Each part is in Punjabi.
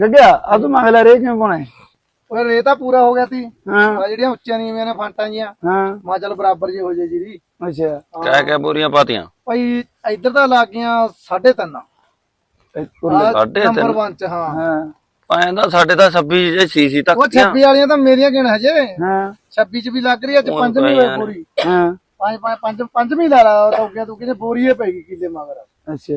ਗੱਗਿਆ ਆ ਤੂੰ ਮੰਗ ਲੈ ਰੇ ਕਿਵੇਂ ਪਾਉਣਾ ਹੈ? ਉਹ ਰੇ ਤਾਂ ਪੂਰਾ ਹੋ ਗਿਆ ਸੀ। ਹਾਂ। ਆ ਜਿਹੜੀਆਂ ਉੱਚੀਆਂ ਨੀਵੀਆਂ ਨੇ ਫਾਂਟਾਂ ਜੀਆਂ ਹਾਂ। ਮਾ ਚੱਲ ਬਰਾਬਰ ਜੇ ਹੋ ਜੇ ਜੀ। ਅੱਛਾ। ਕਹਿ ਕਹਿ ਬੋਰੀਆਂ ਪਾਤੀਆਂ। ਭਾਈ ਇੱਧਰ ਤਾਂ ਲੱਗ ਗਈਆਂ 3.5 ਇਹ ਸਾਢੇ ਤਿੰਨ। ਨੰਬਰ 1 ਚ ਹਾਂ। ਹਾਂ। ਪਾਇੰਦਾ ਸਾਡੇ ਤਾਂ 26 ਜੇ ਸੀਸੀ ਤੱਕ ਉਹ 26 ਵਾਲੀਆਂ ਤਾਂ ਮੇਰੀਆਂ ਗਿਣ ਹਜੇ। ਹਾਂ। 26 ਚ ਵੀ ਲੱਗ ਰਹੀ ਉਹ ਪੰਜਵੀਂ ਤਾਂ ਹੋਈ। ਪੂਰੀ। ਹਾਂ। ਪੰਜ ਪੰਜ ਪੰਜ ਪੰਜਵੀਂ ਲਾ ਲਾ ਤੂੰ ਕਿਤੇ ਬੋਰੀਏ ਪੈ ਗਈ ਕਿੱਲੇ ਮਗਰ। ਅੱਛਾ।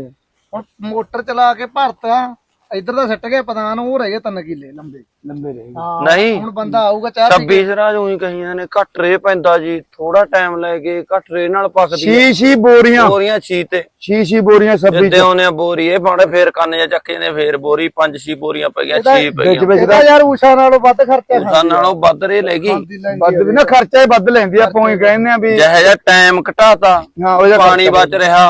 ਹੁਣ ਮੋਟਰ ਚਲਾ ਕੇ ਭਰਤਾ। ਇੱਧਰ ਦਾ ਸਿੱਟ ਗਿਆ ਪਤਾਨ ਉਹ ਰਹਿ ਗਏ ਤਿੰਨ ਕਿੱਲੇ ਲੰਬੇ। ਲੰਬੇ ਰਹੇ ਹਾਂ। ਨਹੀਂ। ਹੁਣ ਬੰਦਾ ਆਊਗਾ ਚਾਹ ਪੀ 26 ਸਰਾਜ ਉਹੀ ਕਹੀਆਂ ਨੇ ਘੱਟ ਰੇ ਪੈਂਦਾ ਜੀ ਥੋੜਾ ਟਾਈਮ ਲੈ ਕੇ ਘੱਟ ਰੇ ਨਾਲ ਪੱਕਦੀ ਛੀ ਛੀ ਬੋਰੀਆਂ। ਬੋਰੀਆਂ ਛੀ ਤੇ। ਛੀ ਛੀ ਬੋਰੀਆਂ ਸੱਬੀ ਜਿੱਦੇ ਉਹਨੇ ਬੋਰੀ ਇਹ ਪਾਉਣੇ ਫੇਰ ਕੰਨ ਜਾਂ ਚੱਕੇ ਨੇ ਫੇਰ ਬੋਰੀ ਪੰਜ ਛੀ ਬੋਰੀਆਂ ਪੈ ਗਿਆ ਛੀ ਪੈ ਵਿੱਚ ਗਿਆ ਵਿੱਚ ਇਹਦਾ ਯਾਰ ਊਸ਼ਾ ਨਾਲੋਂ ਵੱਧ ਖਰਚਾ ਉਸਾਂ ਨਾਲੋਂ ਵੱਧ ਰੇ ਲੈ ਗਈ। ਖਾਂਦੀ ਲੈਂਦੀ ਵੱਧ ਵੀ ਨਾ ਖਰਚਾ ਹੀ ਵੱਧ ਲੈਂਦੀ ਆ ਆਪਾਂ ਹੀ ਕਹਿੰਦੇ ਆ ਵੀ ਜਿਹੇ ਜਿਹਾ ਟਾਈਮ ਘਟਾਤਾ ਹਾਂ ਉਹਦਾ ਪਾਣੀ ਬਚ ਰਿਹਾ।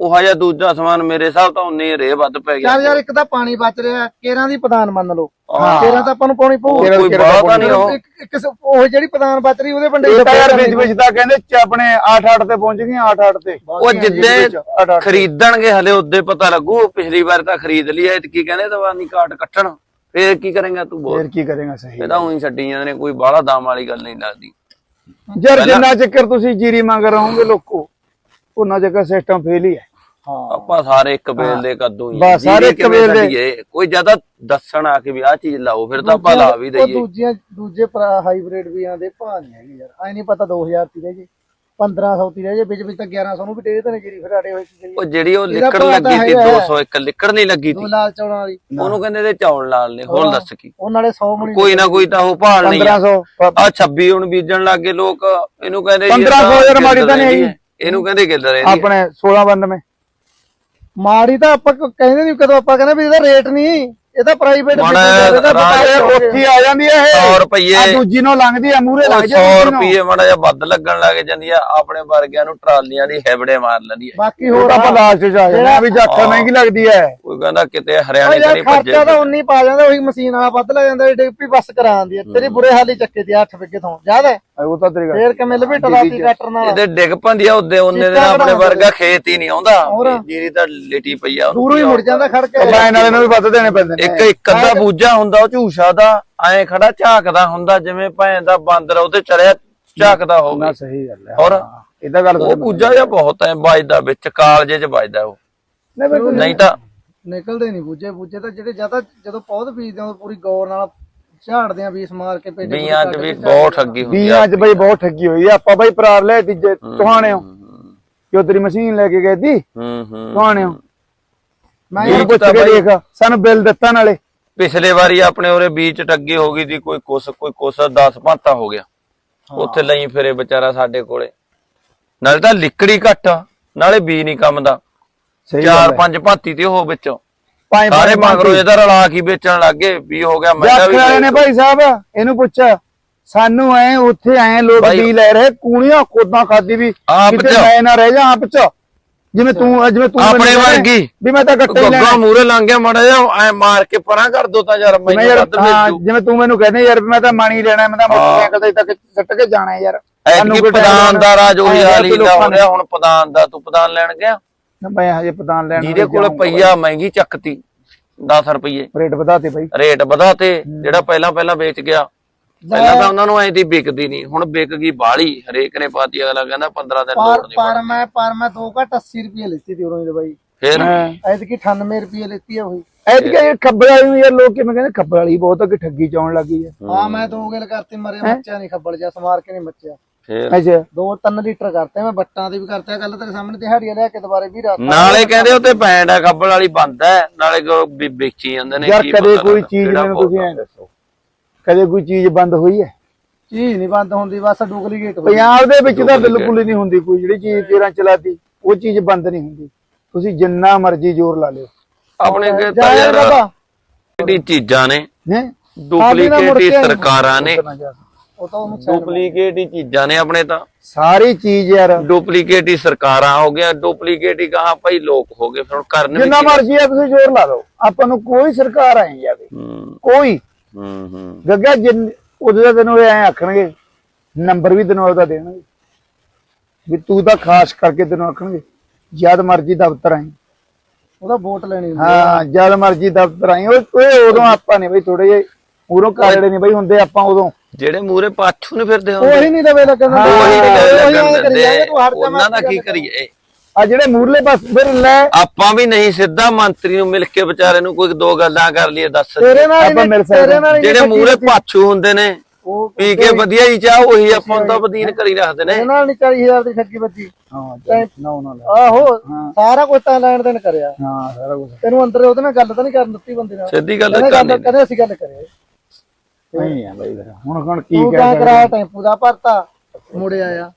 ਉਹ ਜਿਹਾ ਦੂਜਾ ਸਮਾਨ ਮੇਰੇ ਹਿਸਾਬ ਤੋਂ ਉਨੇ ਰੇ ਵੱਧ ਪੈ ਗਿਆ। ਯਾਰ ਯਾਰ ਇੱਕ ਤਾਂ ਪਾਣੀ ਬਚ ਰਿਹਾ ਕੇਰਾਂ ਦੀ ਪ੍ਰਧਾਨ ਮੰਨ ਲਓ। ਹਾਂ। ਕੇਰਾਂ ਤਾਂ ਆਪਾਂ ਨੂੰ ਪਾਉਣੀ ਪਊ। ਹੋਰ ਕੋਈ ਬਾਤ ਤਾਂ ਨਹੀਂ ਉਹ ਇੱਕ ਇੱਕ ਸ- ਉਹ ਜਿਹੜੀ ਪ੍ਰਧਾਨ ਬਚ ਰਹੀ ਉਹਦੇ ਬੰਦੇ ਇਹ ਤਾਂ ਯਾਰ ਵਿੱਚ ਵਿੱਚ ਤਾਂ ਕਹਿੰਦੇ ਚ ਆਪਣੇ 8-8 ਤੇ ਪਹੁੰਚ ਗਈਆਂ 8-8 ਤੇ। ਉਹ ਜਿੱਦੇ ਖਰੀਦਣਗੇ ਹਲੇ ਉਹਦੇ ਪਤਾ ਲੱਗੂ ਪਿਛਲੀ ਵਾਰ ਤਾਂ ਖਰੀਦ ਲਿਆ ਇਹ ਕੀ ਕਹਿੰਦੇ ਦਵਾਨੀ ਕਾਟ ਕੱਟਣ। ਫੇਰ ਕੀ ਕਰੇਗਾ ਤੂੰ ਬੋਲ। ਫੇਰ ਕੀ ਕਰੇਗਾ ਸਹੀ ਇਹ ਤਾਂ ਉਹੀ ਛੱਡੀ ਜਾਂਦੇ ਨੇ ਕੋਈ ਬਾਹਲਾ ਦਾਮ ਵਾਲੀ ਗੱਲ ਨਹੀਂ ਲੱਗਦੀ। ਯਾਰ ਜਿੰਨਾ ਚੱਕਰ ਤੁਸੀਂ ਜੀਰੀ ਮੰਗ ਰਹੋਗੇ ਲੋਕੋ ਉਹਨਾਂ ਚੱਕਰ ਸਿਸਟਮ ਫੇਲ ਹੀ ਹੈ। ਆਪਾਂ ਸਾਰੇ ਇੱਕ ਬੇਲ ਦੇ ਕੱਦੂ ਹੀ ਆ। ਬਸ ਸਾਰੇ ਇੱਕ ਕਿਵੇਂ ਬੇਲ ਦੇ। ਕੋਈ ਜ਼ਿਆਦਾ ਦੱਸਣ ਆ ਕੇ ਵੀ ਆਹ ਚੀਜ਼ ਲਾਓ ਫਿਰ ਤਾਂ ਆਪਾਂ ਲਾ ਵੀ ਉਹ ਦਈਏ। ਦੂਜੀਆਂ ਦੂਜੇ ਹਾਈਬ੍ਰਿਡ ਵੀ ਆਂਦੇ ਭਾਅ ਨਹੀਂ ਹੈਗੇ ਯਾਰ। ਐ ਨਹੀਂ ਪਤਾ 2000 ਦੀ ਰਹਿ ਜੇ 1500 ਦੀ ਰਹਿ ਜੇ ਵਿੱਚ ਵਿੱਚ ਤਾਂ 1100 ਨੂੰ ਵੀ ਦੇ ਦੇਣੇ ਜਿਹੜੀ ਫਿਰ ਅੜੇ ਹੋਏ ਸੀ ਉਹ ਜਿਹੜੀ ਉਹ ਲਿਕੜ ਲੱਗੀ ਸੀ ਹੈਗਾ। 201 ਲਿਕੜ ਨਹੀਂ ਲੱਗੀ ਸੀ। ਲਾਲ ਚੌਲਾਂ ਵਾਲੀ। ਉਹਨੂੰ ਕਹਿੰਦੇ ਤੇ ਚੌਲ ਲਾਲ ਨੇ ਹੋਰ ਦੱਸ ਕੀ। ਉਹ ਨਾਲੇ 100 ਮਣੀ ਕੋਈ ਨਾ ਕੋਈ ਤਾਂ ਉਹ ਭਾਲ ਨਹੀਂ 1500 ਆ 26 ਹੁਣ ਬੀਜਣ ਲੱਗੇ ਲੋਕ ਇਹਨੂੰ ਕਹਿੰਦੇ ਜੀ 1500 ਇਹ ਤਾਂ ਯਾਰ ਮਾੜੀ ਤਾਂ ਨਹੀਂ। ਇਹਨੂੰ ਕਹਿੰਦੇ ਗਿੱਲ ਰਹਿੰਦੀ। ਆਪਣੇ 16 ਬੰਦ ਮੇ। ਮਾੜੀ ਤਾਂ ਆਪਾਂ ਕ- ਕਹਿੰਦੇ ਨਹੀਂ ਕਦੋਂ ਆਪਾਂ ਕਹਿੰਦੇ ਵੀ ਇਹਦਾ ਰੇਟ ਨਹੀਂ ਇਹਦਾ ਪ੍ਰਾਈਵੇਟ ਮਾੜਾ ਉੱਥੇ ਆ ਜਾਂਦੀ ਹੈ ਇਹ। 100 ਰੁਪਏ ਆ ਦੂਜੀ ਨੂੰ ਲੰਘਦੀ ਆ ਮੂਰੇ ਲੱਗ 100 ਜਾਂਦੀ ਰੁਪਏ ਮਾੜਾ ਜਿਹਾ ਵੱਧ ਲੱਗਣ ਲੱਗ ਜਾਂਦੀ ਆ ਆਪਣੇ ਵਰਗਿਆਂ ਨੂੰ ਟਰਾਲੀਆਂ ਦੀ ਹੈਬੜੇ ਮਾਰ ਲੈਂਦੀ ਹੈ ਬਾਕੀ ਹੋਰ ਹੋਰ ਆਪਾਂ ਲਾਸਟ ਚ ਆ ਜਾਂਦੇ ਆ ਵੀ ਜਾਖਾ ਮਹਿੰਗੀ ਲੱਗਦੀ ਹੈ। ਕੋਈ ਕਹਿੰਦਾ ਕਿਤੇ ਹਰਿਆਣੇ ਤੇ ਯਾਰ ਨਹੀਂ ਭੱਜੇ ਖਰਚਾ ਤਾਂ ਉਨੀ ਪਾ ਜਾਂਦਾ ਉਹੀ ਮਸ਼ੀਨ ਵਾਲਾ ਵੱਧ ਲੈ ਜਾਂਦਾ ਡਿੱਪੀ ਬੱਸ ਕਰਾਉਂਦੀ ਹੈ ਤੇਰੀ ਬੁਰੇ ਹਾਲੀ ਚੱਕੇ ਦੀ 8 ਵਿਗੇ ਤੋਂ। ਯਾਦ ਹੈ? ਉਹ ਤਾਂ ਤੇਰੀ ਗੱਲ ਫੇਰ ਕਿਵੇਂ ਲਪੇਟਦਾ ਸੀ ਟਰੈਕਟਰ ਨਾਲ? ਇਹਦੇ ਡਿੱਗ ਪੰਦੀ ਆ ਉਹਦੇ ਉਹਨੇ ਦੇ ਚੀਕਾਂ ਆਪਣੇ ਬਣਾਉਂਦੇ ਵਰਗਾ ਖੇਤ ਹੀ ਨਹੀਂ ਆਉਂਦਾ। ਜੀਰੀ ਤਾਂ ਲੇਟੀ ਪਈ ਆ। ਉਹਨੂੰ ਦੂਰੋਂ ਹੀ ਮੁੜ ਜਾਂਦਾ ਖੜ ਕੇ ਲਾਈਨ ਵਾਲੇ ਨੂੰ ਵੀ ਵੱਧ ਦੇਣੇ ਪੈਂਦੇ ਨੇ। ਇੱਕ ਇੱਕ ਅੱਧਾ ਬੂਝਾ ਹੁੰਦਾ ਉਹ ਝੂਸ਼ਾ ਦਾ ਐਂ ਖੜਾ ਝਾਕਦਾ ਹੁੰਦਾ ਜਿਵੇਂ ਭੈਣ ਦਾ ਬਾਂਦਰ ਉਹਤੇ ਚੜਿਆ ਝਾਕਦਾ ਨਾ ਹੋਵੇ। ਸਹੀ ਗੱਲ ਹੈ ਹੋਰ? ਇਦਾਂ ਗੱਲ ਉਹ ਬੂਝਾ ਜਿਹਾ ਬਹੁਤ ਐ ਵੱਜਦਾ ਵਿੱਚ ਕਾਲਜੇ ਚ ਵੱਜਦਾ ਉਹ। ਨਹੀਂ ਬਿਲਕੁਲ ਨਹੀਂ ਤਾਂ ਨਿਕਲਦੇ ਨਹੀਂ ਬੁੱਝੇ ਬੁੱਝੇ ਤਾਂ ਜਿਹੜੇ ਜ਼ਿਆਦਾ ਜਦੋਂ ਪੌਦ ਬੀਜਦੇ ਆ ਪੂਰੀ ਗੌਰ ਨਾਲ ਝਾੜਦੇ ਆ ਬੀਸ ਮਾਰ ਕੇ ਪੇਟੇ ਬੀਆਂ ਚ ਵੀ ਬਹੁਤ ਠੱਗੀ ਹੁੰਦੀ ਆ ਬੀਆਂ ਚ ਬਈ ਬਹੁਤ ਠੱਗੀ ਹੋਈ ਆ। ਆਪਾਂ ਬਈ ਪਰਾਰ ਲੈ ਤੀਜੇ ਤੁਹਾਣਿਓ। ਕਿਉਂ ਤੇਰੀ ਮਸ਼ੀਨ ਲੈ ਕੇ ਗਏ ਦੀ ਹੂੰ ਹੂੰ। ਤੁਹਾਣਿਓ। ਮੈਂ ਇਹ ਪੁੱਛ ਕੇ ਦੇਖ। ਸਾਨੂੰ ਬਿੱਲ ਦਿੱਤਾ ਨਾਲੇ। ਪਿਛਲੇ ਵਾਰੀ ਆਪਣੇ ਉਰੇ ਬੀਚ ਟੱਗੀ ਹੋ ਗਈ ਸੀ ਕੋਈ ਕੁਸ ਕੋਈ ਕੁਸ 10 ਭਾਂਤਾ ਹੋ ਗਿਆ। ਉੱਥੇ ਲਈ ਫਿਰੇ ਵਿਚਾਰਾ ਸਾਡੇ ਕੋਲੇ। ਨਾਲੇ ਤਾਂ ਲਿਕੜੀ ਘੱਟ ਨਾਲੇ ਬੀ ਨਹੀਂ ਕੰਮ ਦਾ ਸਹੀ ਚਾਰ ਪੰਜ ਭਾਂਤੀ ਤੇ ਉਹ ਵਿੱਚੋਂ। ਪੰਜ ਸਾਰੇ ਮਗਰੋਂ ਇਹਦਾ ਰਲਾ ਕੀ ਵੇਚਣ ਲੱਗੇ ਵੀ ਹੋ ਗਿਆ ਜੱਖ ਵੀ ਵਾਲੇ ਨੇ ਭਾਈ ਸਾਹਿਬ ਇਹਨੂੰ ਪੁੱਛ। ਸਾਨੂੰ ਐ ਉੱਥੇ ਐ ਲੋਕ ਬੀ ਲੈ ਰਹੇ ਕੂਣੀਆਂ ਕੋਦਾਂ ਖਾਦੀ ਵੀ। ਕਿਤੇ। ਮੈਂ ਨਾ ਰਹਿ ਜਾ ਆਪ ਚ। ਜਿਵੇਂ ਤੂੰ ਜਿਵੇਂ ਤੂੰ ਆਪਣੇ ਵਰਗੀ। ਵੀ ਮੈਂ ਤਾਂ ਗੱਟੇ ਹੀ ਲੈਣਾ। ਗੱਗਾ ਮੂਰੇ ਲੰਘ ਗਿਆ ਮੜਾ ਜਾ ਐ ਮਾਰ ਕੇ ਪਰਾਂ ਕਰ ਦੋ ਤਾਂ ਯਾਰ ਮੈਂ ਮੈਨੂੰ ਵੇਚੂ ਜਿਵੇਂ ਤੂੰ ਮੈਨੂੰ ਕਹਿੰਦੇ ਯਾਰ ਵੀ ਮੈਂ ਤਾਂ ਮਾਣੀ ਲੈਣਾ ਮੈਂ ਤਾਂ ਮੋਟਰਸਾਈਕਲ ਤੇ ਤੱਕ ਸੱਟ ਕੇ ਜਾਣਾ ਯਾਰ। ਕੋਈ time ਪ੍ਰਧਾਨ ਦਾ ਰਾਜ ਉਹੀ ਐਂ ਹਾਲ ਦਾ ਹੁਣ ਪ੍ਰਧਾਨ ਦਾ ਤੂੰ ਪ੍ਰਧਾਨ ਲੈਣ ਗਿਆ? ਮੈਂ ਹਜੇ ਪ੍ਰਧਾਨ ਲੈਣ ਜਿਹਦੇ ਕੋਲ ਪਈਆ ਮਹਿੰਗੀ ਚੱਕਤੀ 10 ਰੁਪਏ ਰੇਟ ਵਧਾਤੇ ਬਾਈ। ਰੇਟ ਵਧਾ ਤੇ ਜਿਹੜਾ ਪਹਿਲਾਂ ਪਹਿਲਾਂ ਵੇਚ ਗਿਆ। ਪਹਿਲਾਂ ਤਾਂ ਉਹਨਾਂ ਨੂੰ ਐਂ ਦੀ ਵਿਕਦੀ ਨਹੀਂ ਹੁਣ ਵਿਕ ਗਈ ਬਾਹਲੀ ਹਰੇਕ ਨੇ ਪਾਤੀ ਅਗਲਾ ਕਹਿੰਦਾ 15 ਦਿਨ ਲੋੜ ਨਹੀਂ ਪਰ ਮੈਂ ਪਰ ਮੈਂ ਦੋ ਘੱਟ 80 ਰੁਪਏ ਲੈਤੀ ਤੀ ਉਰੋਂ ਦੇ ਬਾਈ। ਫਿਰ? ਐਤਕੀ 98 ਰੁਪਏ ਲੈਤੀ ਆ ਉਹੀ। ਐਤਕੀ ਇਹ ਖੱਬਲ ਵਾਲੀ ਨੂੰ ਯਾਰ ਲੋਕ ਕਿਵੇਂ ਕਹਿੰਦੇ ਖੱਬਲ ਵਾਲੀ ਬਹੁਤ ਅੱਗੇ ਠੱਗੀ ਚਾਉਣ ਲੱਗੀ ਹੈ। ਹਾਂ ਮੈਂ ਦੋ ਗਿਲ ਕਰਤੀ ਮਰੇ ਮੱਚਿਆ ਨਹੀਂ ਖੱਬਲ ਜਾ ਸਮਾਰ ਕੇ ਨਹੀਂ ਮੱਚਿਆ। ਫਿਰ। ਅੱਛਾ। ਦੋ ਤਿੰਨ ਲੀਟਰ ਕਰਤੇ ਮੈਂ ਬੱਟਾਂ ਦੇ ਵੀ ਕਰਤੇ ਕੱਲ ਤੇਰੇ ਸਾਹਮਣੇ ਦਿਹਾੜੀਆਂ ਲਿਆ ਕੇ ਦੁਬਾਰੇ ਵੀ ਰਾਤ ਨਾਲੇ ਕਹਿੰਦੇ ਉੱਤੇ ਪੈਂਡ ਆ ਕੱਬਲ ਵਾਲੀ ਬੰਦ ਹੈ ਨਾਲੇ ਕੋ ਵੇਚੀ ਜਾਂਦੇ ਨੇ ਯਾਰ ਕਦੇ ਕੋਈ ਚੀਜ਼ ਕਿਹੜਾ ਮੈਨੂੰ ਤੁਸੀਂ। ਐਂ ਦੱਸੋ। ਕਦੇ ਕੋਈ ਚੀਜ਼ ਬੰਦ ਹੋਈ ਹੈ? ਚੀਜ਼ ਨਹੀਂ ਬੰਦ ਹੁੰਦੀ ਬਸ ਡੁਪਲੀਕੇਟ ਹੋਈ। ਪੰਜਾਬ ਦੇ ਵਿੱਚ ਤਾਂ ਬਿਲਕੁਲ ਹੀ ਨਹੀਂ ਹੁੰਦੀ ਕੋਈ ਜਿਹੜੀ ਚੀਜ਼ ਤੇਰਾਂ ਚਲਾਤੀ ਉਹ ਚੀਜ਼ ਬੰਦ ਨਹੀਂ ਹੁੰਦੀ। ਤੁਸੀਂ ਜਿੰਨਾ ਮਰਜ਼ੀ ਜ਼ੋਰ ਲਾ ਲਿਓ। ਆਪਣੇ ਕੇ ਤਾਂ ਯਾਰ ਬਾਬਾ। ਜਿਹੜੀ ਚੀਜ਼ਾਂ ਨੇ? ਹੈ? ਡੁਪਲੀਕੇਟ ਸਰਕਾਰਾਂ ਨੇ। ਉਹ ਤਾਂ ਉਹਨੂੰ ਡੁਪਲੀਕੇਟ ਹੀ ਚੀਜ਼ਾਂ ਨੇ ਆਪਣੇ ਤਾਂ। ਸਾਰੀ ਚੀਜ਼ ਯਾਰ। ਡੁਪਲੀਕੇਟ ਹੀ ਸਰਕਾਰਾਂ ਹੋ ਗਿਆ ਡੁਪਲੀਕੇਟ ਹੀ ਕਹਾ ਭਾਈ ਲੋਕ ਹੋ ਗਏ ਫਿਰ ਹੁਣ ਕਰਨ ਵੀ ਜਿੰਨਾ ਕੀ? ਮਰਜ਼ੀ ਆ ਤੁਸੀਂ ਜ਼ੋਰ ਲਾ ਲਓ ਆਪਾਂ ਨੂੰ ਕੋਈ ਸਰਕਾਰ ਆਈ ਜਾਵੇ ਹੂੰ। ਕੋਈ। ਹੂੰ ਹੂੰ। ਗੱਗਾ ਜਿੰਨ ਉਹਦੇ ਦਾ ਤੈਨੂੰ ਐ ਆਖਣਗੇ ਨੰਬਰ ਵੀ ਤੈਨੂੰ ਉਹਦਾ ਦੇਣਗੇ। ਵੀ ਤੂੰ ਤਾਂ ਖਾਸ ਕਰਕੇ ਤੈਨੂੰ ਆਖਣਗੇ ਜਦ ਮਰਜ਼ੀ ਦਫ਼ਤਰ ਆਈ। ਉਹਦਾ ਵੋਟ ਲੈਣੀ ਹੁੰਦੀ ਆ। ਹਾਂ ਜਦ ਮਰਜ਼ੀ ਦਫ਼ਤਰ ਆਈ। ਓਏ ਓਏ ਉਦੋਂ ਆਪਾਂ ਨੇ ਬਈ ਥੋੜੇ ਜਿਹੇ ਉਰੋਂ ਕਾਰੜੇ ਨਹੀਂ ਬਈ ਹੁੰਦੇ ਆਪਾਂ ਉਦੋਂ ਜਿਹੜੇ ਮੂਰੇ ਪਾਛੂ ਨੇ ਫਿਰਦੇ ਹੁੰਦੇ। ਉਹੀ ਨਹੀਂ ਲਵੇ ਲੱਗਣ ਦਿੰਦੇ। ਉਹੀ ਨਹੀਂ ਉਹੀ ਲੱਗਣ ਦਿੰਦੇ। ਉਹਨਾਂ ਦਾ ਕੀ ਕਰੀਏ। ਆ ਜਿਹੜੇ ਮੂਰਲੇ ਪਾਸ ਫਿਰ ਲੈ। ਆਪਾਂ ਵੀ ਨਹੀਂ ਸਿੱਧਾ ਮੰਤਰੀ ਨੂੰ ਮਿਲ ਕੇ ਵਿਚਾਰੇ ਨੂੰ ਕੋਈ ਦੋ ਗੱਲਾਂ ਕਰ ਲਈਏ ਦੱਸ ਤੇਰੇ ਨਾਲ ਆਪਾਂ ਮਿਲ ਨੇ- ਸਕਦੇ ਜਿਹੜੇ ਨੇ ਮੂਰੇ ਪਾਛੂ ਹੁੰਦੇ ਨੇ ਉਹ ਪੀ ਕੇ ਵਧੀਆ ਹੀ ਚਾਹ ਉਹੀ ਆਪਾਂ ਨੂੰ ਤਾਂ ਬਦੀਨ ਕਰੀ ਰੱਖਦੇ ਨੇ। ਨਾਲ ਨਹੀਂ 40000 ਦੀ ਠੱਗੀ ਵੱਜੀ। ਹਾਂ ਨਾ ਉਹਨਾਂ ਲੈ ਆਹੋ ਸਾਰਾ ਕੁਝ ਤਾਂ ਲੈਣ ਦੇਣ ਕਰਿਆ। ਹਾਂ ਸਾਰਾ ਕੁਝ ਤੈਨੂੰ ਅੰਦਰ ਉਹਦੇ ਨਾਲ ਗੱਲ ਤਾਂ ਨਹੀਂ ਕਰਨ ਦਿੱਤੀ ਬੰਦੇ ਨਾਲ। ਸਿੱਧੀ ਗੱਲ ਕਰਨੀ ਗੱਲ ਕਦੇ ਅਸੀਂ ਗੱਲ ਕਰੇ ਨਹੀਂ ਆ ਬਈ ਫਿਰ। ਹੁਣ ਹੁਣ ਕੀ ਤੂੰ ਕਹਿ ਕਰਾਇਆ ਟੈਂਪੂ ਦਾ ਭਰਤਾ ਮੁੜਿਆ ਆ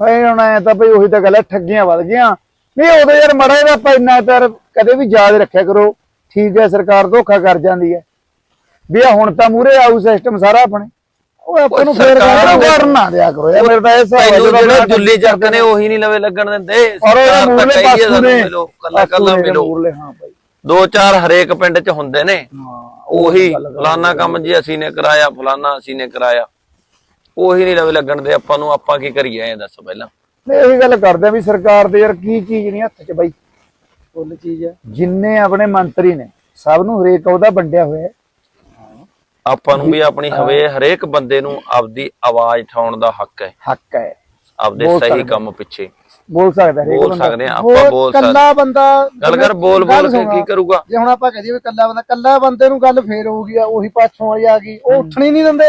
ਭਾਈ ਹੁਣ ਐ ਤਾਂ ਬਈ ਉਹੀ ਤਾਂ ਗੱਲ ਹੈ ਠੱਗੀਆਂ ਵੱਧ ਗਈਆਂ। ਨਹੀਂ ਉਦੋਂ ਯਾਰ ਮੜਾ ਇਹਦਾ ਆਪਾਂ ਇੰਨਾ ਤਾਂ ਕਦੇ ਵੀ ਯਾਦ ਰੱਖਿਆ ਕਰੋ ਠੀਕ ਹੈ ਸਰਕਾਰ ਧੋਖਾ ਕਰ ਜਾਂਦੀ ਹੈ। ਵੀ ਆ ਹੁਣ ਤਾਂ ਮੂਰੇ ਆਊ ਸਿਸਟਮ ਸਾਰਾ ਆਪਣੇ। ਉਹ ਆਪਾਂ ਨੂੰ ਫੇਰ ਸਰਕਾਰ ਕਰਨ ਨਾ ਦਿਆ ਕਰੋ ਯਾਰ ਮੇਰੇ ਤਾਂ ਇਹ ਹਿਸਾਬ ਹੈ ਤੈਨੂੰ ਜਦੋਂ ਜਿਹੜੇ ਜੁੱਲੀ ਚੱਕ ਨੇ ਉਹੀ ਨਹੀਂ ਲਵੇ ਲੱਗਣ ਦਿੰਦੇ। ਔਰ ਉਹ ਸਰਕਾਰ ਤਾਂ ਮੂਰਲੇ ਪਾਸੂ ਨੇ ਕੱਲਾ ਕੱਲਾ ਮਿਲੋ। ਮੂਰਲੇ ਹਾਂ ਭਾਈ ਦੋ ਚਾਰ ਹਰੇਕ ਪਿੰਡ 'ਚ ਹੁੰਦੇ ਨੇ। ਹਾਂ ਉਹੀ ਫਲਾਨਾ ਕੰਮ ਜੀ ਅਸੀਂ ਨੇ ਕਰਾਇਆ ਫਲਾਨਾ ਅਸੀਂ ਨੇ ਕਰਾਇਆ। ਉਹੀ ਨਹੀਂ ਲਵੇ ਲੱਗਣ ਦੇ ਆਪਾਂ ਨੂੰ ਆਪਾਂ ਕੀ ਕਰੀਏ ਇਹ ਦੱਸ ਪਹਿਲਾਂ। ਨਹੀਂ ਇਹ ਗੱਲ ਕਰਦੇ ਆ ਵੀ ਸਰਕਾਰ ਦੇ ਯਾਰ ਕੀ ਚੀਜ਼ ਨਹੀਂ ਹੱਥ 'ਚ ਬਾਈ। ਫੁੱਲ ਚੀਜ਼ ਆ। ਜਿੰਨੇ ਆਪਣੇ ਮੰਤਰੀ ਨੇ ਸਭ ਨੂੰ ਹਰੇਕ ਉਹਦਾ ਵੰਡਿਆ ਹੋਇਆ ਹੈ। ਆਪਾਂ ਨੂੰ ਵੀ ਆਪਣੀ ਹਵੇ ਹਰੇਕ ਬੰਦੇ ਨੂੰ ਆਪਦੀ ਆਵਾਜ਼ ਉਠਾਉਣ ਦਾ ਹੱਕ ਹੈ। ਹੱਕ ਹੈ। ਆਪਦੇ ਸਹੀ। ਕੰਮ ਪਿੱਛੇ। ਬੋਲ ਸਕਦਾ ਹਰੇਕ ਬੋਲ ਬੰਦਾ। ਸਕਦੇ ਆ ਆਪਾਂ ਬੋਲ ਸਕਦੇ ਕੱਲਾ ਬੰਦਾ ਗੱਲ ਕਰ ਬੋਲ ਬੋਲ ਕੇ ਕੀ ਕਰੂਗਾ? ਜੇ ਹੁਣ ਆਪਾਂ ਕਹਦੇ ਵੀ ਕੱਲਾ ਬੰਦਾ ਕੱਲਾ ਬੰਦੇ ਨੂੰ ਗੱਲ ਫੇਰ ਹੋਊਗੀ ਆ ਉਹੀ ਪਾਛੋਂ ਵਾਲੀ ਆ ਗਈ ਉਹ ਉੱਠਣੀ ਨਹੀਂ ਦਿੰਦੇ।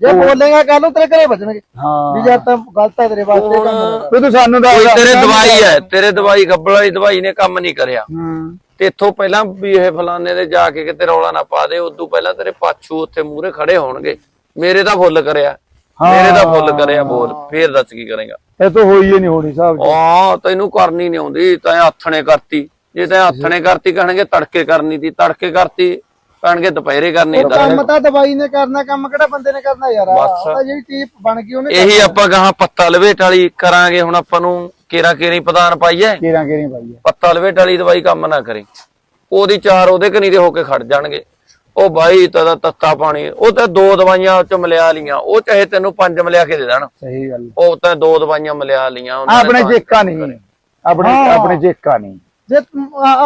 ਜੇ ਬੋਲੇਗਾ ਕੱਲ ਨੂੰ ਤੇਰੇ ਘਰੇ ਵੱਜਣਗੇ। ਹਾਂ। ਵੀ ਜਦ ਤਾਂ ਗਲਤ ਹੈ ਤੇਰੇ ਵਾਸਤੇ ਕੰਮ ਹੋਣਾ। ਵੀ ਤੂੰ ਸਾਨੂੰ ਦੱਸ ਕੋਈ। ਤੇਰੇ ਦਵਾਈ ਹੈ ਤੇਰੇ ਦਵਾਈ ਗੱਬੜ ਵਾਲੀ ਦਵਾਈ ਨੇ ਕੰਮ ਨਹੀਂ ਕਰਿਆ। ਹੂੰ। ਤੇ ਇੱਥੋਂ ਪਹਿਲਾਂ ਵੀ ਇਹ ਫਲਾਣੇ ਦੇ ਜਾ ਕੇ ਕਿਤੇ ਰੌਲਾ ਨਾ ਪਾ ਦੇ ਉਦੋਂ ਪਹਿਲਾਂ ਤੇਰੇ ਪਾਛੂ ਉੱਥੇ ਮੂਹਰੇ ਖੜੇ ਹੋਣਗੇ। ਮੇਰੇ ਤਾਂ ਫੁੱਲ ਕਰਿਆ। ਮੇਰੇ ਤਾਂ ਫੁੱਲ ਕਰਿਆ ਬੋਲ ਫੇਰ ਦੱਸ ਕੀ ਕਰੇਗਾ। ਇਹ ਤਾਂ ਹੋਈ ਹੀ ਨਹੀਂ ਹੋਣੀ ਸਾਹਿਬ ਜੀ। ਆ ਤੈਨੂੰ ਕਰਨੀ ਨਹੀਂ ਆਉਂਦੀ ਤੈਂ ਹੱਥਣੇ ਕਰਤੀ। ਜੇ ਤੈਂ ਹੱਥਣੇ ਕਰਤੀ ਕਹਿਣਗੇ ਤੜਕੇ ਕਰਨੀ ਤੀ ਤੜਕੇ ਕਰਤੀ ਕਹਿਣਗੇ ਦੁਪਹਿਰੇ ਕਰਨੀ ਤਾਂ ਕੰਮ ਤਾਂ ਦਵਾਈ ਨੇ ਕਰਨਾ ਕੰਮ ਕਿਹੜਾ ਬੰਦੇ ਨੇ ਕਰਨਾ ਯਾਰ? ਤਾਂ ਜਿਹੜੀ ਚੀਜ਼ ਬਣ ਗਈ ਉਹਨੇ ਇਹੀ ਆਪਾਂ ਗਾਹਾਂ ਪੱਤਾ ਲਵੇਟ ਵਾਲੀ ਕਰਾਂਗੇ ਹੁਣ ਆਪਾਂ ਨੂੰ ਕੇਰਾ ਕੇਰੀ ਪ੍ਰਦਾਨ ਪਾਈਏ। ਕੇਰਾਂ ਕੇਰੀ ਪਾਈ ਹੈ ਪੱਤਾ ਲਵੇਟ ਵਾਲੀ ਦਵਾਈ ਕੰਮ ਨਾ ਕਰੇ। ਉਹਦੀ ਚਾਰ ਉਹਦੇ ਕਨੀ ਦੇ ਹੋ ਕੇ ਖੜ ਜਾਣਗੇ। ਉਹ ਬਾਈ ਤਦਾ ਤੱਤਾ ਪਾਣੀ ਉਹ ਤਾਂ ਦੋ ਦਵਾਈਆਂ ਚ ਮਿਲਿਆ ਲੀਆਂ ਉਹ ਚਾਹੇ ਤੈਨੂੰ ਪੰਜ ਮਿਲਿਆ ਕੇ ਦੇ ਦੇਣ। ਸਹੀ ਗੱਲ। ਉਹ ਤਾਂ ਦੋ ਦਵਾਈਆਂ ਮਿਲਿਆ ਲੀਆਂ ਆਪਣੇ ਜੇਕਾ ਨਹੀਂ। ਆਪਣੇ ਆਪਣੇ ਜੇਕਾ ਨਹੀਂ। ਜੇ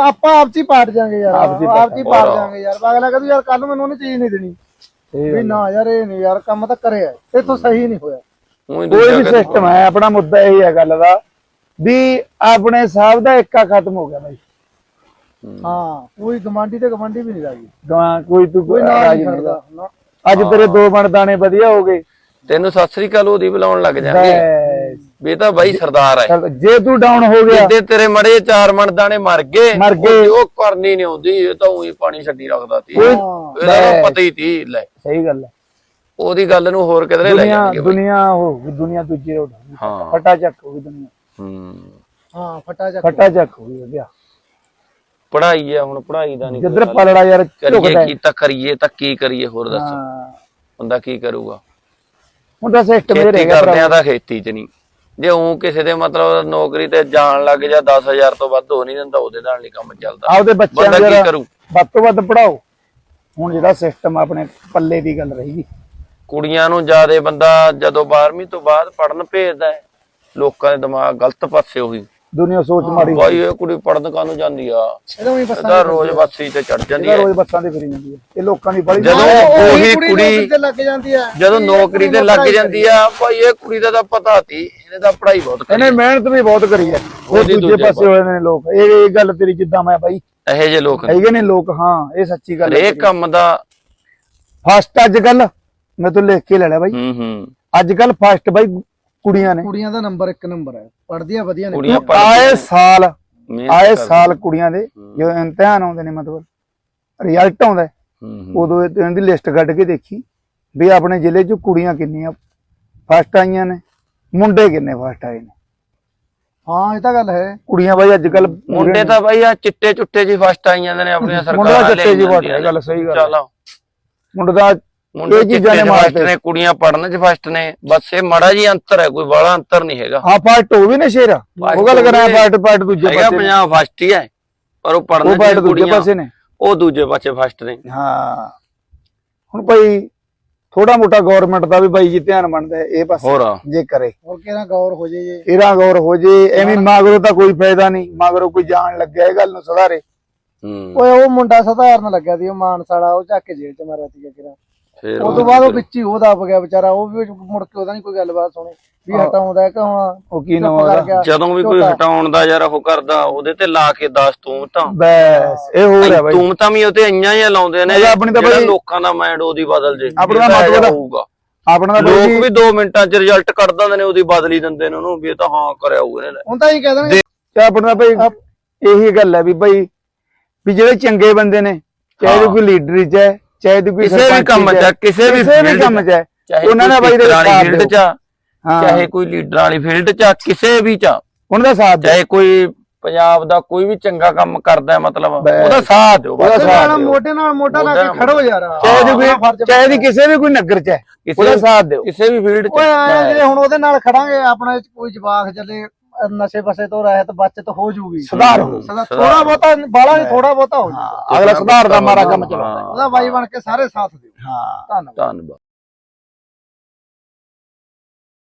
ਆਪਾਂ ਆਪ ਹੀ ਪਾਟ ਜਾਾਂਗੇ ਯਾਰ। ਆਪ ਪਾਟ ਹੋਰ। ਜਾਾਂਗੇ ਯਾਰ। ਅਗਲਾ ਕਹਿੰਦਾ ਯਾਰ ਕੱਲ ਨੂੰ ਮੈਨੂੰ ਉਹਨੇ ਚੀਜ਼ ਨਹੀਂ ਦੇਣੀ। ਵੀ ਨਾ ਯਾਰ ਇਹ ਨਹੀਂ ਯਾਰ ਕੰਮ ਤਾਂ ਕਰਿਆ ਇਹ ਤੋਂ ਸਹੀ ਨਹੀਂ ਹੋਇਆ। ਕੋਈ ਵੀ। ਸਿਸਟਮ ਹੈ ਆਪਣਾ ਮੁੱਦਾ ਇਹ ਹੈ ਗੱਲ ਦਾ ਵੀ ਆਪਣੇ ਸਾਹਿਬ ਦਾ ਏਕਾ ਖਤਮ ਹੋ ਗਿਆ ਬਾਈ। ਹਾਂ। ਕੋਈ ਗਮਾਂਡੀ ਤੇ ਗਮਾਂਡੀ ਵੀ ਨਹੀਂ ਰਹੀ ਗਾਂ ਕੋਈ ਤੂੰ ਕੋਈ ਨਾ ਰਾਜ ਨਹੀਂ ਨਹੀਂ ਕਰਦਾ ਨਾ। ਅੱਜ ਤੇਰੇ ਦੋ ਬਣ ਦਾਣੇ ਵਧੀਆ ਹੋ ਗਏ। ਤੈਨੂੰ ਸਤਿ ਸ੍ਰੀ ਅਕਾਲ ਉਹਦੀ ਬੁਲਾਉਣ ਲੱਗ ਜਾਣਗੇ ਬਸ। ਵੀ ਇਹ ਤਾਂ ਬਾਈ ਸਰਦਾਰ ਹੈ। ਚੱਲ, ਜੇ ਤੂੰ ਡਾਊਨ ਹੋ ਗਿਆ। ਜਿੱਦੇ ਤੇਰੇ ਮੜੇ ਚਾਰ ਮਰ ਗਏ ਮਰ ਗਏ। ਉਹ- ਉਹ ਕਰਨੀ ਨਹੀਂ ਆਉਂਦੀ ਇਹ ਤਾਂ ਉਹੀ ਪਾਣੀ ਛੱਡੀ ਰੱਖਦਾ ਤੀ ਕੋਈ- ਇਹਦਾ ਤਾਂ ਪਤਾ ਹੀ ਤੀ ਲੈ। ਸਹੀ ਗੱਲ ਹੈ। ਉਹਦੀ ਗੱਲ ਨੂੰ ਹੋਰ ਕਿਧਰੇ ਲੈ ਦੁਨੀਆ ਜਾਣਗੇ ਬਾਈ। ਦੁਨੀਆ ਹੋ ਗਈ ਦੁਨੀਆ ਦੂਜੀ ਹੋ ਗਈ। ਹਾਂ। ਫਟਾ ਚੱਕ ਹੋ ਗਈ ਦੁਨੀਆ। ਹੂੰ। ਹਾਂ ਫਟਾ ਜਾ ਫਟਾ ਚੱਕ ਹੋ ਗਿਆ। ਪੜਾਈ ਹੈ ਹੁਣ ਪੜਾਈ ਦਾ ਨਹੀਂ ਜਿੱਧਰ ਪਲੜਾ ਯਾਰ ਕਰੀਏ। ਕੀ ਤਾਂ ਕਰੀਏ ਤਾਂ ਕੀ ਕਰੀਏ ਹੋਰ ਦੱਸ। ਬੰਦਾ ਕੀ ਕਰੂਗਾ? ਹੁਣ ਤਾਂ ਸਿਸਟਮ ਇਹ ਖੇਤੀ ਰਹਿ ਗਿਆ ਕਰਦੇ ਆ ਤਾਂ ਖੇਤੀ 'ਚ ਨਹੀਂ ਜੇ ਉਹ ਕਿਸੇ ਦੇ ਮਤਲਬ ਨੌਕਰੀ ਤੇ ਜਾਣ ਲੱਗ ਜਾ 10000 ਤੋਂ ਵੱਧ ਹੋ ਨਹੀਂ ਦਿੰਦਾ ਉਹਦੇ ਨਾਲ ਨਹੀਂ ਕੰਮ ਚੱਲਦਾ। ਆਪਦੇ ਬੱਚਿਆਂ ਨੂੰ ਕੀ ਕਰੂ? ਵੱਧ ਤੋਂ ਵੱਧ ਪੜਾਓ ਹੁਣ ਜਿਹੜਾ ਸਿਸਟਮ ਆਪਣੇ ਪੱਲੇ ਦੀ ਗੱਲ ਰਹੀ ਕੁੜੀਆਂ ਨੂੰ ਜਿਆਦੇ ਬੰਦਾ ਜਦੋਂ 12ਵੀਂ ਤੋਂ ਬਾਅਦ ਪੜਨ ਭੇਜਦਾ ਹੈ ਲੋਕਾਂ ਦੇ ਦਿਮਾਗ ਗਲਤ ਪਾਸੇ ਹੋਈ ਦੁਨੀਆ ਸੋਚ ਮਾੜੀ ਭਾਈ ਇਹ ਕੁੜੀ ਪੜਨ ਕਾਹਨੂੰ ਜਾਂਦੀ ਆ? ਇਹਦਾ ਵੀ ਬਸ ਇਹਦਾ ਰੋਜ਼ ਬੱਸੀ ਤੇ ਚੜ ਜਾਂਦੀ ਹੈ। ਰੋਜ਼ ਬੱਸਾਂ ਤੇ ਫਿਰੀ ਜਾਂਦੀ ਹੈ। ਇਹ ਲੋਕਾਂ ਦੀ ਬੜੀ ਜਦੋਂ ਉਹੀ ਕੁੜੀ ਤੇ ਲੱਗ ਜਾਂਦੀ ਆ। ਜਦੋਂ ਨੌਕਰੀ ਤੇ ਲੱਗ ਜਾਂਦੀ ਆ ਭਾਈ ਇਹ ਕੁੜੀ ਦਾ ਤਾਂ ਪਤਾ ਤੀ ਇਹਨੇ ਤਾਂ ਪੜ੍ਹਾਈ ਬਹੁਤ ਕਰੀ ਇਹਨੇ ਮਿਹਨਤ ਵੀ ਬਹੁਤ ਕਰੀ ਹੈ ਉਹ ਦੂਜੇ ਪਾਸੇ ਹੋਏ ਨੇ ਲੋਕ। ਇਹ ਇਹ ਗੱਲ ਤੇਰੀ ਜਿੱਦਾਂ ਮੈਂ ਬਾਈ। ਇਹੋ ਜਿਹੇ ਲੋਕ ਨੇ। ਹੈਗੇ ਨੇ ਲੋਕ ਹਾਂ ਇਹ ਸੱਚੀ ਗੱਲ ਹੈ ਹਰੇਕ ਕੰਮ ਦਾ ਫਸਟ ਅੱਜ ਕੱਲ ਮੈਂ ਤੋਂ ਲਿਖ ਕੇ ਲੈ ਲਿਆ ਬਾਈ। ਹੂੰ ਹੂੰ। ਅੱਜ ਕੱਲ ਫਸਟ ਬਾਈ ਕੁੜੀਆਂ ਨੇ। ਕੁੜੀਆਂ ਦਾ ਨੰਬਰ ਇੱਕ ਨੰਬਰ ਹੈ। ਪੜਦੀਆਂ ਵਧੀਆ ਨੇ। ਕੁੜੀਆਂ ਆਏ ਸਾਲ ਆਏ। ਸਾਲ ਕੁੜੀਆਂ ਦੇ ਜਦੋਂ ਇਮਤਿਹਾਨ ਆਉਂਦੇ ਨੇ ਮਤਲਬ ਰਿਜ਼ਲਟ ਆਉਂਦਾ ਹੈ, ਹੂੰ ਹੂੰ। ਉਦੋਂ ਇਹ- ਇਹਨਾਂ ਦੀ ਲਿਸਟ ਕੱਢ ਕੇ ਦੇਖੀ ਵੀ ਆਪਣੇ ਜ਼ਿਲ੍ਹੇ 'ਚ ਕੁੜੀਆਂ ਕਿੰਨੀਆਂ ਫਸਟ ਆਈਆਂ ਨੇ ਮੁੰਡੇ ਕਿੰਨੇ ਫਸਟ ਆਏ ਨੇ। ਹਾਂ ਇਹ ਤਾਂ ਗੱਲ ਹੈ। ਕੁੜੀਆਂ ਬਾਈ ਅੱਜ ਕੱਲ ਮੁੰਡੇ ਤਾਂ ਬਾਈ ਆ ਚਿੱਟੇ ਚੁੱਟੇ ਜੀ ਫਸਟ ਆਈ ਜਾਂਦੇ ਨੇ ਆਪਣੀਆਂ ਸਰਕਾਰਾਂ ਮੁੰਡਾ ਚਿੱਟੇ ਜੀ ਫਸਟ ਹੈ ਗੱਲ ਸਹੀ ਗੱਲ। ਚਲੋ ਮੁੰਡਾ ਦਾ ਮੁੰਡੇ ਚੀਜ਼ਾਂ ਨੇ ਚਿੱਟੇ ਮਾਰ ਫਸਟ ਨੇ ਕੁੜੀਆਂ ਪੜਨ ਚ ਫਸਟ ਨੇ ਬਸ ਇਹ ਮਾੜਾ ਜੀ ਅੰਤਰ ਹੈ ਕੋਈ ਬੜਾ ਅੰਤਰ ਨਹੀਂ ਹੈਗਾ। ਹਾਂ ਫਸਟ ਉਹ ਵੀ ਨੇ ਸ਼ੇਰ। ਉਹ ਗੱਲ ਕਰਾਂ ਫਸਟ ਫਸਟ ਦੂਜੇ ਹੈਗਾ ਪਾਸੇ। ਨੇ। ਪੰਜਾਬ ਫਸਟ ਹੀ ਹੈ ਪਰ ਉਹ ਪੜਨ ਚ ਦੂਜੇ ਕੁੜੀਆਂ ਪਾਸੇ ਨੇ। ਉਹ ਦੂਜੇ ਪਾਸੇ ਫਸਟ ਨੇ। ਹਾਂ। ਹੁਣ ਭਾਈ ਥੋੜਾ ਮੋਟਾ ਗਵਰਨਮੈਂਟ ਦਾ ਵੀ ਬਾਈ ਜੀ ਧਿਆਨ ਬਣਦਾ ਇਹ ਹੋਰ। ਜੇ ਕਰੇ। ਹੋਰ ਕਿਹੜਾ ਗੌਰ ਹੋ ਜੇ ਜੇ? ਇਹਦਾ ਗੌਰ ਹੋ ਜੇ ਐਵੇਂ ਮਗਰੋਂ ਤਾਂ ਕੋਈ ਫਾਇਦਾ ਨਹੀਂ ਮਗਰੋਂ ਕੋਈ ਜਾਣ ਲੱਗਿਆ ਇਹ ਗੱਲ ਨੂੰ ਸੁਧਾਰੇ। ਹੂੰ। ਓਏ ਉਹ ਮੁੰਡਾ ਸਧਾਰਨ ਲੱਗਿਆ ਸੀ ਉਹ ਮਾਨਸਾਲਾ ਉਹ ਚੱਕ ਕੇ ਜੇਲ੍ਹ ਚ ਮਾਰਿਆ ਸੀਗਾ ਕਿਰਾ ਫਿਰ ਉਸ ਤੋਂ ਬਾਅਦ ਉਹ ਵਿੱਚ ਹੀ ਉਹ ਦੱਬ ਗਿਆ ਵਿਚਾਰਾ ਉਹ ਵੀ ਮੁੜ ਕੇ ਉਹਦਾ ਨਹੀਂ ਕੋਈ ਗੱਲਬਾਤ ਸੁਣੀ ਵੀ ਹਟਾਉਂਦਾ ਹੈ ਕਿ ਹੁਣ ਉਹ ਕੀ ਨਾਮ ਉਹਦਾ? ਗਿਆ। ਜਦੋਂ ਵੀ ਕੋਈ। ਹਟਾਉਣ ਦਾ ਯਾਰ ਉਹ ਕਰਦਾ ਉਹਦੇ ਤੇ ਲਾ ਕੇ ਦੱਸ ਤੂੰ ਤਾਂ। ਬਸ ਇਹ ਹੋਰ ਹੈ ਬਾਈ। ਤੂੰ ਤਾਂ ਵੀ ਉਹ ਤੇ ਇੰਆਂ ਹੀ ਲਾਉਂਦੇ ਨੇ ਆਪਣੀ ਤਾਂ ਬਈ- ਲੋਕਾਂ ਦਾ ਮਾਈਂਡ ਉਹਦੀ ਬਦਲ ਜੇ। ਆਪਣਾ ਮਤਲਬ ਹੋਊਗਾ। ਆਪਣਾ ਤਾਂ ਲੋਕ ਬਾਈ ਵੀ 2 ਮਿੰਟਾਂ 'ਚ ਰਿਜ਼ਲਟ ਕੱਢ ਦਿੰਦੇ ਨੇ ਉਹਦੀ ਬਦਲੀ ਦਿੰਦੇ ਨੇ ਉਹਨੂੰ ਵੀ ਇਹ ਤਾਂ ਹਾਂ ਕਰਿਆ ਹੋਊ ਇਹਨੇ। ਹੁਣ ਤਾਂ ਹੀ ਕਹਿ ਦੇਣਗੇ। ਤੇ ਆਪਣਾ ਭਾਈ ਇਹੀ ਗੱਲ ਹੈ ਵੀ ਭਾਈ ਵੀ ਜਿਹੜੇ ਚੰਗੇ ਬੰਦੇ ਨੇ ਚਾਹੇ। ਕੋਈ ਲੀਡਰ ਚ ਹੈ ਚਾਹੇ ਕੋਈ ਕਿਸੇ ਵੀ ਕੰਮ 'ਚ ਕਿਸੇ ਵੀ ਕਿਸੇ ਵੀ field ਕੰਮ 'ਚ ਹੈ ਉਹਨਾਂ ਨੇ ਬਾਈ ਦੇ ਫੀਲਡ 'ਚ ਚਾਹੇ ਕੋਈ ਲੀਡਰਾਂ ਵਾਲੀ ਫੀਲਡ 'ਚ ਕਿਸੇ ਵੀ 'ਚ। ਉਹਨਾਂ ਦਾ ਸਾਥ ਦਿਓ। ਚਾਹੇ ਕੋਈ ਪੰਜਾਬ ਦਾ ਕੋਈ ਵੀ ਚੰਗਾ ਕੰਮ ਕਰਦਾ ਹੈ ਮਤਲਬ। ਉਹਦਾ ਸਾਥ ਦਿਓ ਬਸ। ਸਾਥ ਨਾਲ ਦਿਓ। ਮੋਢੇ ਨਾਲ ਮੋਢਾ ਲਾ ਕੇ ਖੜੋ ਯਾਰ ਚਾਹੇ ਦੀ ਆਪਣਾ ਫਰਜ਼ ਕੋਈ ਚਾਹੇ ਦੀ ਕਿਸੇ ਵੀ ਕੋਈ ਨਗਰ ਚ ਹੈ ਉਹਦਾ ਸਾਥ ਦਿਓ ਕਿਸੇ ਵੀ ਫੀਲਡ 'ਚ ਓਏ ਜੇ ਹੁਣ ਉਹਦੇ ਨਾਲ ਖੜਾਂਗੇ ਆਪਣਾ ਕੋਈ ਜਵਾਕ ਚੱਲੇ ਨਸ਼ੇ ਪਸੇ ਤੋਂ ਰਹਿਤ ਬਚਤ ਹੋ ਜੂਗੀ। ਸੁਧਾਰ ਹੋਊ। ਥੋੜਾ ਬਹੁਤਾ ਬਾਲਾ ਨਹੀਂ ਥੋੜਾ ਬਹੁਤਾ ਹੋ ਜੂ ਅਗਲਾ ਸੁਧਾਰ ਦਾ ਮਾਰਾ ਕੰਮ ਚਲਾਉਂਦਾ ਹਾਂ, ਉਹਦਾ ਬਾਈ ਬਣ ਕੇ ਸਾਰੇ ਸਾਥ ਦਿਓ। ਹਾਂ। ਧੰਨਵਾਦ। ਧੰਨਵਾਦ।